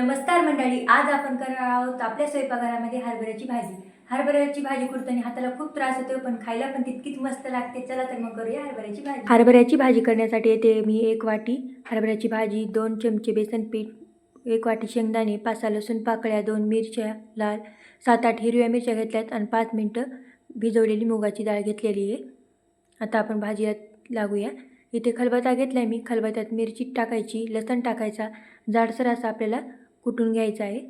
नमस्कार मंडळी आज आपण करणार आहोत आपल्या स्वयंपाकघरामध्ये हरभऱ्याची भाजी. हरभऱ्याची भाजी कुरताना हाताला खूप त्रास होतो पण खायला पण तितकीच मस्त लागते. चला तर मग करूया हरभऱ्याची भाजी. हरभऱ्याची भाजी करण्यासाठी येते मी एक वाटी हरभऱ्याची भाजी दोन चमचे बेसन पीठ एक वाटी शेंगदाणे पाच सहा लसूण पाकळ्या दोन मिरच्या लाल सात आठ हिरव्या मिरच्या घेतल्यात आणि पाच मिनटं भिजवलेली मुगाची डाळ घेतलेली आहे. आता आपण भाजीला लागूया. इथे खलबत्ता घेतला आहे मी. खलबत्त्यात मिरची टाकायची लसण टाकायचा जाडसर असा आपल्याला कुटून घ्यायचा आहे?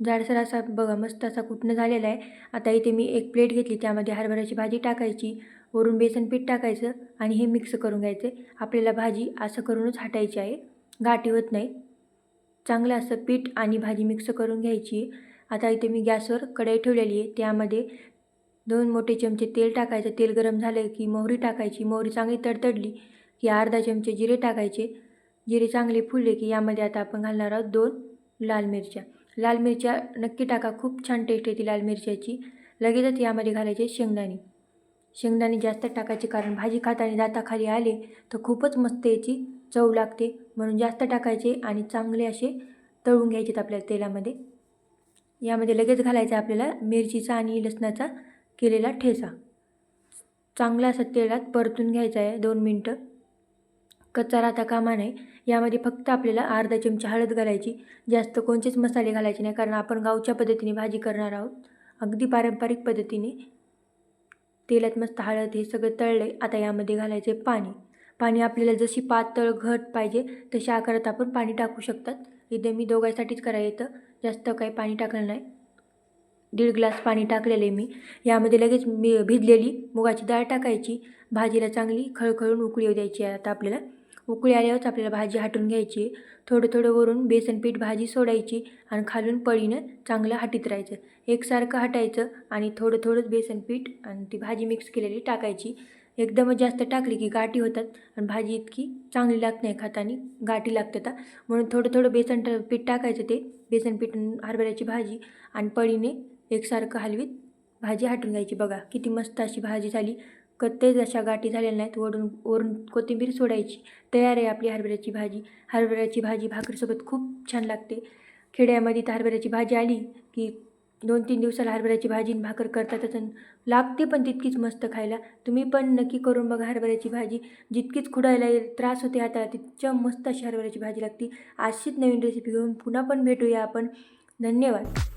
जाडसर असा बघा मस्त असा कुटणं झालेला आहे. आता इथे मी एक प्लेट घेतली त्यामध्ये हरभऱ्याची भाजी टाकायची वरून बेसन पीठ टाकायचं आणि हे मिक्स करून घ्यायचं. आपल्याला भाजी असं करूनच हटायची आहे. गाठी होत नाही. चांगलं असं पीठ आणि भाजी मिक्स करून घ्यायची आहे. आता इथे मी गॅसवर कढई ठेवलेली आहे. त्यामध्ये दोन मोठे चमचे तेल टाकायचं. तेल गरम झालं की मोहरी टाकायची. मोहरी चांगली तडतडली की अर्धा चमचे जिरे टाकायचे. जिरे चांगले फुलले की यामध्ये आता आपण घालणार आहोत दोन लाल मिरच्या. लाल मिरच्या नक्की टाका खूप छान टेस्ट येते लाल मिरच्याची. लगेचच यामध्ये घालायचे शेंगदाणे. शेंगदाणे जास्त टाकायचे कारण भाजी खाताना दाताखाली आले तर खूपच मस्त याची चव लागते. म्हणून जास्त टाकायचे आणि चांगले असे तळून घ्यायचेत आपल्याला तेलामध्ये. यामध्ये लगेच घालायचा आपल्याला मिरचीचा आणि लसणाचा केलेला ठेचा. चांगला असं तेलात परतून घ्यायचा आहे दोन मिनटं. कच्चा राहता कामा नाही यामध्ये फक्त आपल्याला अर्धा चमचा हळद घालायची. जास्त कोणतेच मसाले घालायचे नाही कारण आपण गावच्या पद्धतीने भाजी करणार आहोत. अगदी पारंपरिक पद्धतीने तेलात मस्त हळद हे सगळं तळले. आता यामध्ये घालायचे पाणी. पाणी आपल्याला जशी पातळ घट पाहिजे तशा आकारात आपण पाणी टाकू शकतात. इथे मी दोघांसाठीच करायला येतं. जास्त काही पाणी टाकलं नाही. दीड ग्लास पाणी टाकलेले मी. यामध्ये लगेच मी भिजलेली मुगाची डाळ टाकायची. भाजीला चांगली खळखळून उकळी येऊ द्यायची आहे आता आपल्याला. उकळी आल्यावरच आपल्याला भाजी हाटून घ्यायची. थोडं थोडं वरून बेसन पीठ भाजी सोडायची आणि खालून पळीनं चांगलं हाटीत राहायचं. एकसारखं हटायचं आणि थोडं थोडंच बेसन पीठ आणि ती भाजी मिक्स केलेली टाकायची. एकदमच जास्त टाकली की गाठी होतात आणि भाजी इतकी चांगली लागत नाही खातानी गाठी लागतात म्हणून थोडं थोडं बेसन पीठ टाकायचं ते बेसन पीठ हरभऱ्याची भाजी आणि पळीने एकसारखं हलवीत भाजी हाटून घ्यायची. बघा किती मस्त अशी भाजी झाली. कत्तेच अशा गाठी झालेल्या नाहीत वरून वरून कोथिंबीर सोडायची. तयार आहे आपली हरभऱ्याची भाजी. हरभऱ्याची भाजी भाकरीसोबत खूप छान लागते. खेड्यामध्ये तर हरभऱ्याची भाजी आली की दोन तीन दिवसाला हरभऱ्याची भाजी आणि भाकर करतातच आणि लागते पण तितकीच मस्त खायला. तुम्ही पण नक्की करून बघा हरभऱ्याची भाजी. जितकीच खुडायला त्रास होते आता तितक्या मस्त अशी हरभऱ्याची भाजी लागते. अशीच नवीन रेसिपी घेऊन पुन्हा पण भेटूया आपण. धन्यवाद.